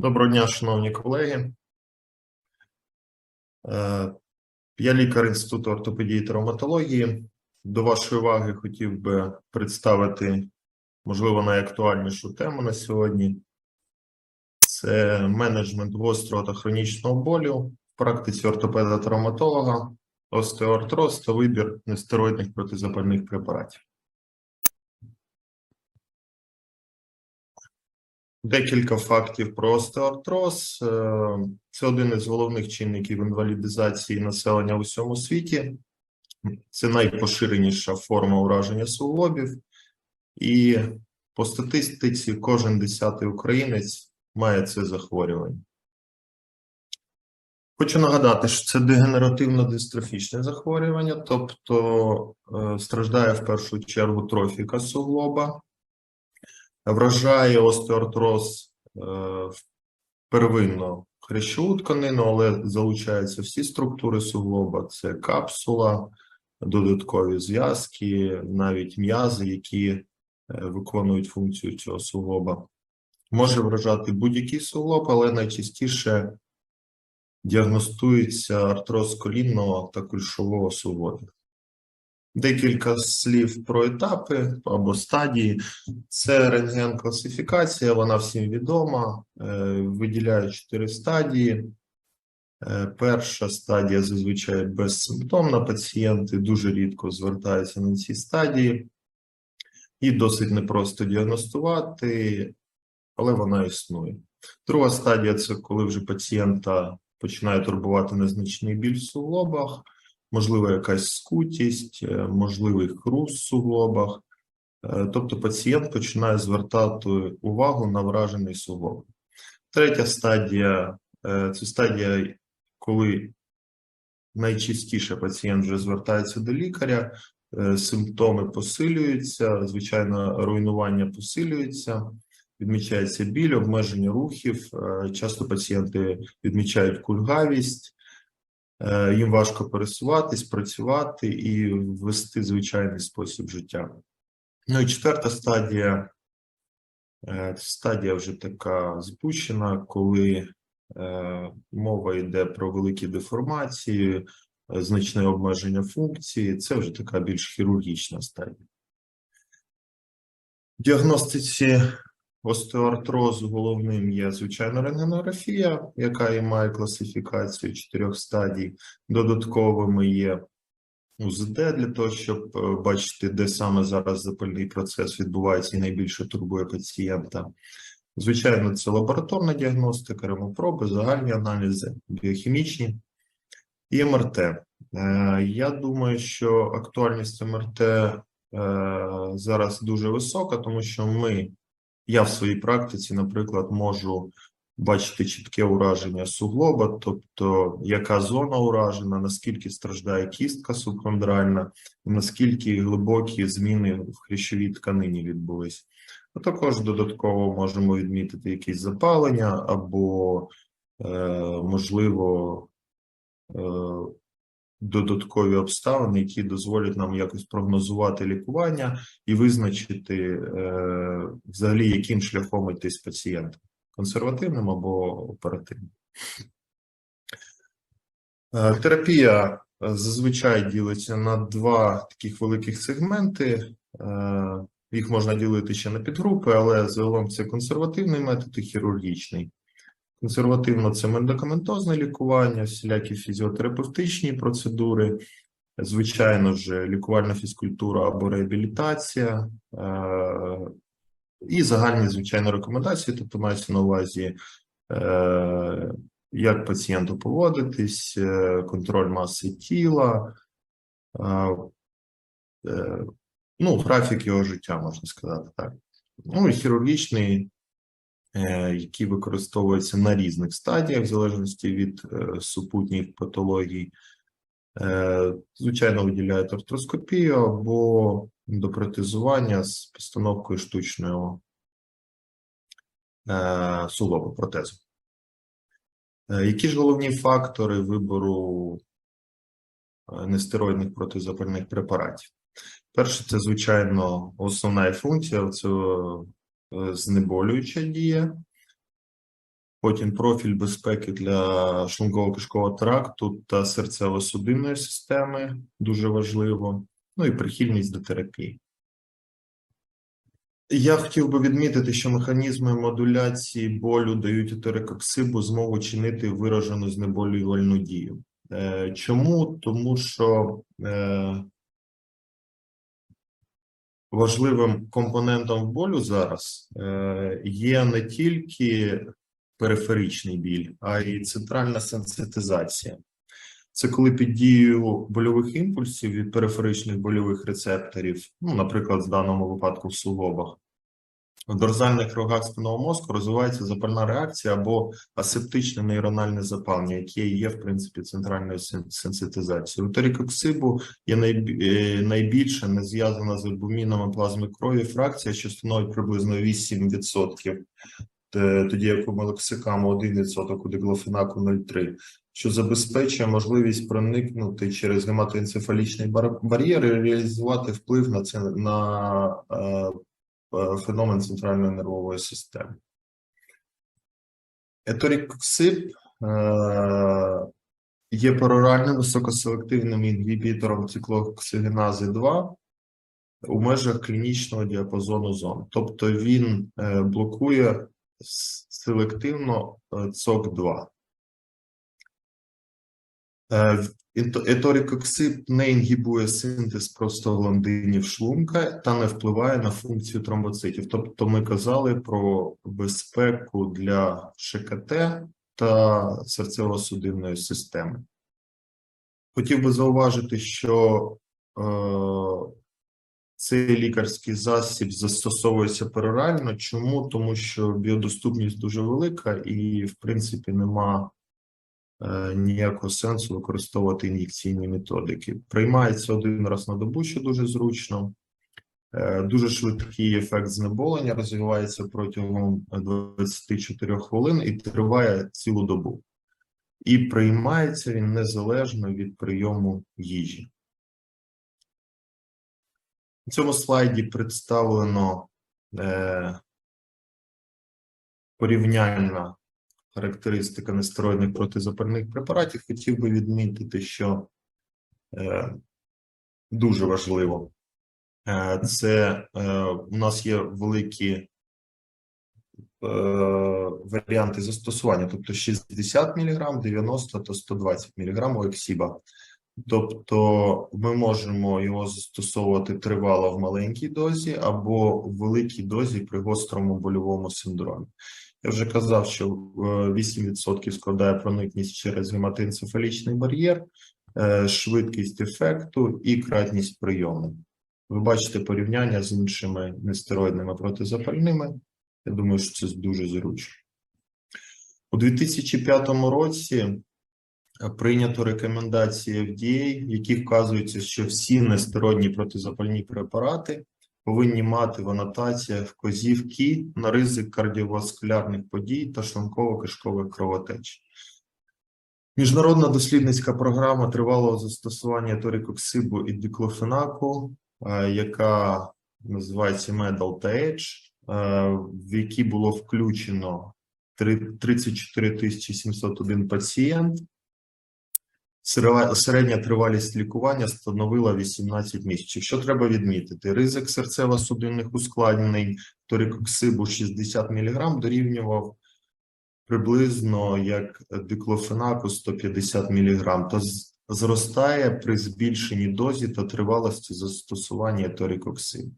Доброго дня, шановні колеги. Е, Я лікар Інституту ортопедії і травматології. До вашої уваги хотів би представити, можливо, найактуальнішу тему на сьогодні. Це менеджмент гострого та хронічного болю в практиці ортопеда-травматолога, остеоартроз та вибір нестероїдних протизапальних препаратів. Декілька фактів про остеоартроз. Е, Це один із головних чинників інвалідизації населення в усьому світі. Це найпоширеніша форма ураження суглобів, і по статистиці кожен десятий українець має це захворювання. Хочу нагадати, що це дегенеративно-дистрофічне захворювання, тобто е, страждає в першу чергу трофіка суглоба, вражає остеоартроз е, первинно хрящову тканину, але залучаються всі структури суглоба: це капсула, додаткові зв'язки, навіть м'язи, які е, виконують функцію цього суглоба. Може вражати будь-який суглоб, але найчастіше діагностується артроз колінного та кульшового суглобів. Декілька слів про етапи або стадії. Це рентген-класифікація, вона всім відома. Е, Виділяє чотири стадії. Е, Перша стадія зазвичай безсимптомна. Пацієнти дуже рідко звертаються на ці стадії, і досить непросто діагностувати, але вона існує. Друга стадія це коли вже пацієнта починає турбувати незначний біль в суглобах можливо, якась скутість, е, можливий хруст в суглобах. Е, Тобто пацієнт починає звертати увагу на вражений суглоб. Третя стадія е, це стадія, коли найчастіше пацієнт вже звертається до лікаря, симптоми посилюються, звичайно, руйнування посилюється, відмічається біль, обмеження рухів. Часто пацієнти відмічають кульгавість, їм важко пересуватись, працювати і вести звичайний спосіб життя. Ну і четверта стадія е, стадія вже така запущена, коли е, мова йде про великі деформації, е, значне обмеження функції. Це вже така більш хірургічна стадія. В діагностиці остеоартрозу головним є звичайно рентгенографія, яка і має класифікацію чотирьох стадій. Додатковими є УЗД для того, щоб е, бачити, де саме зараз запальний процес відбувається і найбільше турбує пацієнта. Звичайно, це лабораторна діагностика, ремопроби, загальні аналізи, біохімічні і МРТ. Е, Я думаю, що актуальність МРТ е, зараз дуже висока, тому що ми я в своїй практиці, наприклад, можу бачити чітке ураження суглоба, тобто яка зона уражена, наскільки страждає кістка субхондральна, наскільки глибокі зміни в хрящовій тканині відбулись. А також додатково можемо відмітити якісь запалення або, е, можливо, е, додаткові обставини, які дозволять нам якось прогнозувати лікування і визначити е, взагалі, яким шляхом йти з пацієнтом консервативним або оперативним. Е, терапія зазвичай ділиться на два таких великих сегменти. Е, їх можна ділити ще на підгрупи, але загалом це консервативний метод і хірургічний. Консервативно це медикаментозне лікування, всілякі фізіотерапевтичні процедури, звичайно ж, лікувальна фізкультура або реабілітація, е, і загальні, звичайно, рекомендації, тобто мається на увазі, е, як пацієнту поводитись, е, контроль маси тіла, ну, графік його життя, можна сказати так. Ну і хірургічний які використовуються на різних стадіях, в залежності від е, супутніх патологій. Е, Звичайно, виділяють артроскопію або ендопротезування з постановкою штучного е, суглобу протезу. Е, Які ж головні фактори вибору е, нестероїдних протизапальних препаратів? Перше, це, звичайно, основна функція це е, знеболююча дія. Потім профіль безпеки для шлунково-кишкового тракту та серцево-судинної системи дуже важливо. Ну і прихильність до терапії. Я хотів би відмітити, що механізми модуляції болю дають етерококсибу змогу чинити виражену знеболювальну дію. Е, Чому? Тому що е, важливим компонентом болю зараз е, є не тільки периферичний біль, а й центральна сенситизація. Це коли під дією больових імпульсів від периферичних больових рецепторів, ну, наприклад, в даному випадку в суглобах, в дорзальних рогах спинного мозку розвивається запальна реакція або асептичне нейрональне запалення, яке є, в принципі, центральною сенситизацією. У терикоксибу є е, не зв'язана з альбумінами плазми крові фракція, що становить приблизно 8%, тоді як у мелоксикаму 1%, у диглофенаку 0,3%, що забезпечує можливість проникнути через гематоенцефалічний бар'єр і реалізувати вплив на це на е, феномен центральної нервової системи. Еторікоксиб е, є пероральним високоселективним інгібітором циклооксигенази 2 у межах клінічного діапазону зон. Тобто він е, блокує селективно е, ЦОК2. Еторікоксид не інгібує синтез простагландинів шлунка та не впливає на функцію тромбоцитів. Тобто ми казали про безпеку для ШКТ та серцево-судинної системи. Хотів би зауважити, що е, цей лікарський засіб застосовується перорально. Чому? Тому що біодоступність дуже велика і, в принципі, нема ніякого сенсу використовувати ін'єкційні методики. Приймається один раз на добу, що дуже зручно. Е, Дуже швидкий ефект знеболення розвивається протягом 24 хвилин і триває цілу добу. І приймається він незалежно від прийому їжі. На цьому слайді представлено е, порівняльна характеристика нестероїдних протизапальних препаратів. Хотів би відмітити, що е, дуже важливо. Е, це е, у нас є великі е, варіанти застосування, тобто 60 мг, 90 та 120 мг ексіба. Тобто ми можемо його застосовувати тривало в маленькій дозі або в великій дозі при гострому больовому синдромі. Я вже казав, що е, 8% складає проникність через гематоенцефалічний бар'єр, е, швидкість ефекту і кратність прийому. Ви бачите порівняння з іншими нестероїдними протизапальними. Я думаю, що це дуже зручно. У 2005 році е, прийнято рекомендації FDA, в яких вказується, що всі нестероїдні протизапальні препарати повинні мати в анотаціях вказівки на ризик кардіоваскулярних подій та шлунково-кишкових кровотеч. Міжнародна дослідницька програма тривалого застосування торікоксибу і диклофенаку, е, яка називається Medal TH, е, в якій було включено 34 701 пацієнт. Середня тривалість лікування становила 18 місяців. Що треба відмітити? Ризик серцево-судинних ускладнень торікоксибу 60 мг дорівнював приблизно як диклофенаку 150 мг, та зростає при збільшенні дозі та тривалості застосування торікоксибу.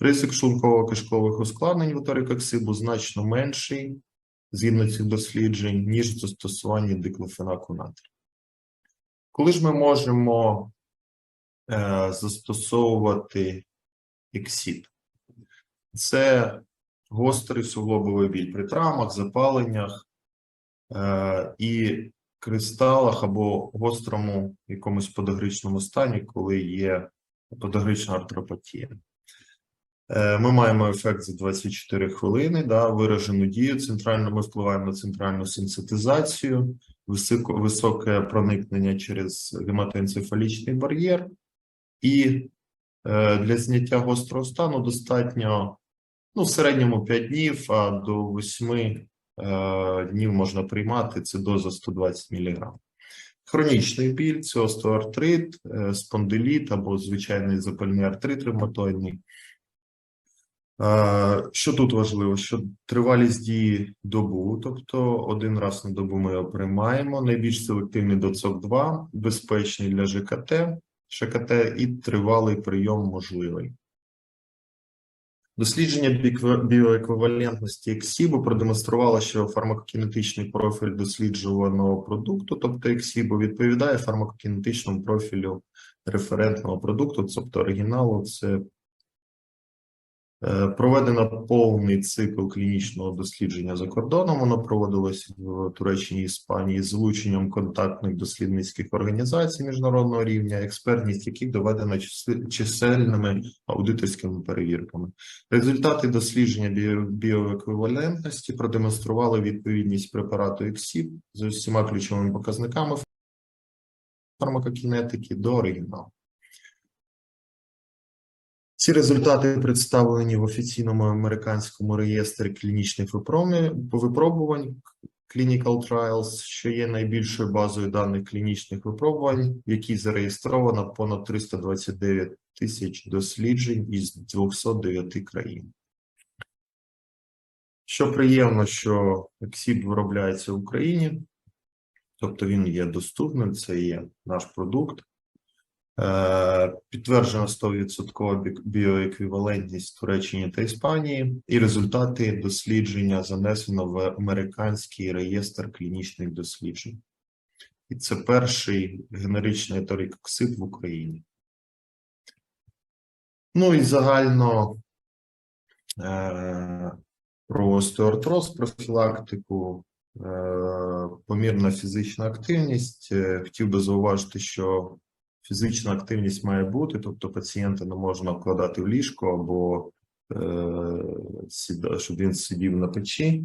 Ризик шлунково-кишкових ускладнень у торікоксибу значно менший, згідно цих досліджень, ніж в застосуванні диклофенаку натрію. Коли ж ми можемо е, застосовувати ексід? Це гострий суглобовий біль при травмах, запаленнях е, і кристалах або гострому якомусь подагричному стані, коли є подагрична артропатія. Е, Ми маємо ефект за 24 хвилини, да, виражену дію центрально. Ми впливаємо на центральну сенситизацію, високо, високе проникнення через гематоенцефалічний бар'єр, і е, для зняття гострого стану достатньо ну, в середньому 5 днів, а до 8 е, днів можна приймати, це доза 120 мг. Хронічний біль це остеоартрит, е, спондиліт або звичайний запальний артрит ревматоїдний. Що тут важливо? Що тривалість дії добу, тобто один раз на добу ми його приймаємо. Найбільш селективний доцок 2, безпечний для ЖКТ, ШКТ і тривалий прийом можливий. Дослідження біоеквівалентності ексібу продемонструвало, що фармакокінетичний профіль досліджуваного продукту, тобто ексібу, відповідає фармакокінетичному профілю референтного продукту, тобто оригіналу. Це Проведено повний цикл клінічного дослідження за кордоном. Воно проводилось в Туреччині Іспанії з залученням контактних дослідницьких організацій міжнародного рівня, експертність яких доведена чисельними аудиторськими перевірками. Результати дослідження біоеквівалентності продемонстрували відповідність препарату ексіп з усіма ключовими показниками фармакокінетики до оригіналу. Ці результати представлені в офіційному американському реєстрі клінічних випробувань- Clinical Trials, що є найбільшою базою даних клінічних випробувань, в якій зареєстровано понад 329 тисяч досліджень із 209 країн. Що приємно, що ексіп виробляється в Україні, тобто він є доступним, це є наш продукт. Е, Підтверджена 100% біоеквівалентність Туреччині та Іспанії, і результати дослідження занесено в американський реєстр клінічних досліджень. І це перший генеричний еторікоксид в Україні. Ну і загально е, про остеоартроз, профілактику, е, помірна фізична активність. Е, Хотів би зауважити, що фізична активність має бути, тобто пацієнта не можна вкладати в ліжко або е, щоб він сидів на печі.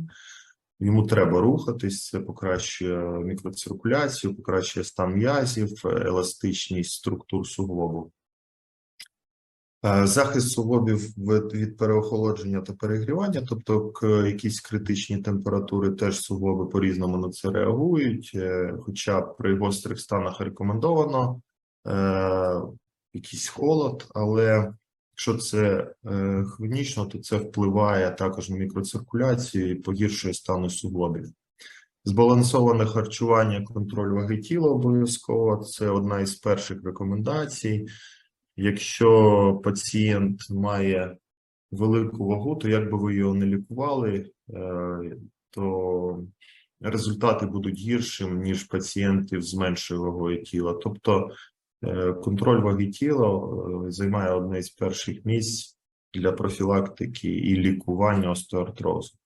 Йому треба рухатись, це покращує мікроциркуляцію, покращує стан м'язів, еластичність структур суглобу. Е, Захист суглобів від, переохолодження та перегрівання, тобто якісь критичні температури теж суглоби по-різному на це реагують, е, хоча при гострих станах рекомендовано е, якийсь холод, але якщо це е, хронічно, то це впливає також на мікроциркуляцію і погіршує стану суглобів. Збалансоване харчування, контроль ваги тіла обов'язково це одна із перших рекомендацій. Якщо пацієнт має велику вагу, то як би ви його не лікували, е, то результати будуть гіршим, ніж пацієнтів з меншою вагою тіла. Тобто контроль ваги тіла е, займає одне з перших місць для профілактики і лікування остеоартрозу.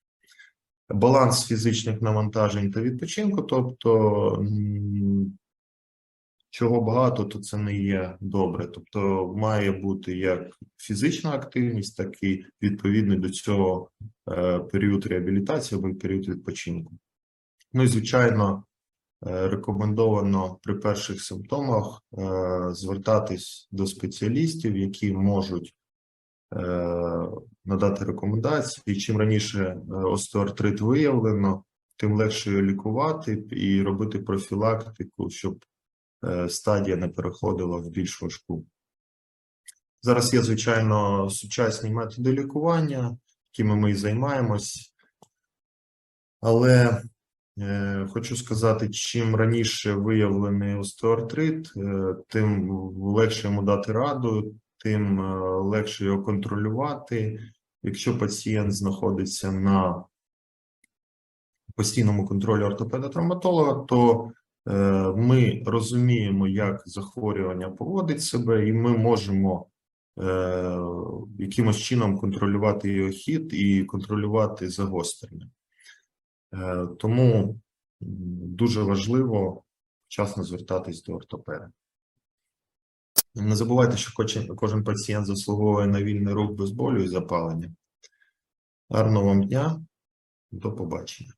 Баланс фізичних навантажень та відпочинку, тобто чого багато, то це не є добре. Тобто має бути як фізична активність, так і відповідний до цього е, період реабілітації або період відпочинку. Ну і звичайно, е, рекомендовано при перших симптомах е, звертатись до спеціалістів, які можуть е, надати рекомендації. І чим раніше е, остеоартрит виявлено, тим легше його лікувати і робити профілактику, щоб е, стадія не переходила в більш важку. Зараз є, звичайно, сучасні методи лікування, якими ми і займаємось. Але е, хочу сказати, чим раніше виявлений остеоартрит, е, тим легше йому дати раду, тим е, легше його контролювати. Якщо пацієнт знаходиться на постійному контролі ортопеда-травматолога, то е, ми розуміємо, як захворювання поводить себе, і ми можемо е, якимось чином контролювати його хід і контролювати загострення. Е, Тому дуже важливо вчасно звертатись до ортопеда. Не забувайте, що кожен, кожен пацієнт заслуговує на вільний рух без болю і запалення. Гарного вам дня, до побачення.